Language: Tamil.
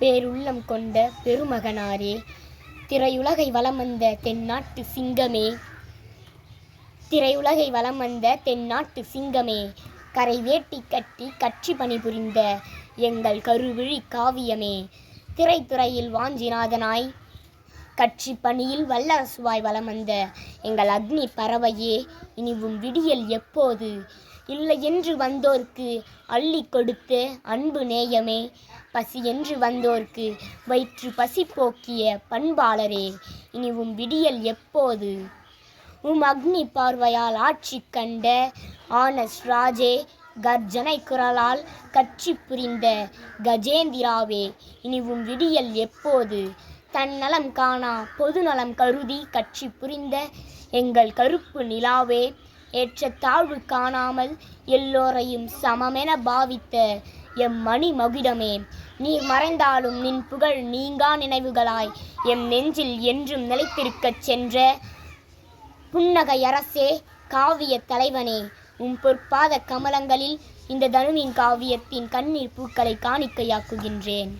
பேருள்ளம் கொண்ட பெருமகனாரே திரையுலகை வலம் வந்த தென்னாட்டு சிங்கமே. திரையுலகை வலம் வந்த தென்னாட்டு சிங்கமே. கரை வேட்டி கட்டி கட்சி பணிபுரிந்த எங்கள் கருவிழி காவியமே. திரைத்துறையில் வாஞ்சிநாதனாய் கட்சி பணியில் வல்லரசுவாய் வலம் வந்த எங்கள் அக்னி பறவையே இனிவும் விடியல் எப்போது? இல்லை என்று வந்தோர்க்கு அள்ளி கொடுத்த அன்பு நேயமே பசி என்று வந்தோர்க்கு வயிற்று பசி போக்கிய பண்பாளரே இனிவும் விடியல் எப்போது? உம் அக்னி பார்வையால் ஆட்சி கண்ட ஆனஸ் ராஜே கர்ஜனை குரலால் கட்சி புரிந்த கஜேந்திராவே இனிவும் விடியல் எப்போது? தன்னலம் காணா பொதுநலம் கருதி கட்சி புரிந்த எங்கள் கருப்பு நிலாவே ஏற்ற தாழ்வு காணாமல் எல்லோரையும் சமமென பாவித்த எம் மணி மகுடமே. நீர் மறைந்தாலும் நின் புகழ் நீங்கா நினைவுகளாய். எம் நெஞ்சில் என்றும் நிலைத்திருக்கச் சென்ற புன்னகையரசே காவிய தலைவனே. உம் பொற்பாத கமலங்களில் இந்த தனுவின் காவியத்தின் கண்ணீர் பூக்களை காணிக்கையாக்குகின்றேன்.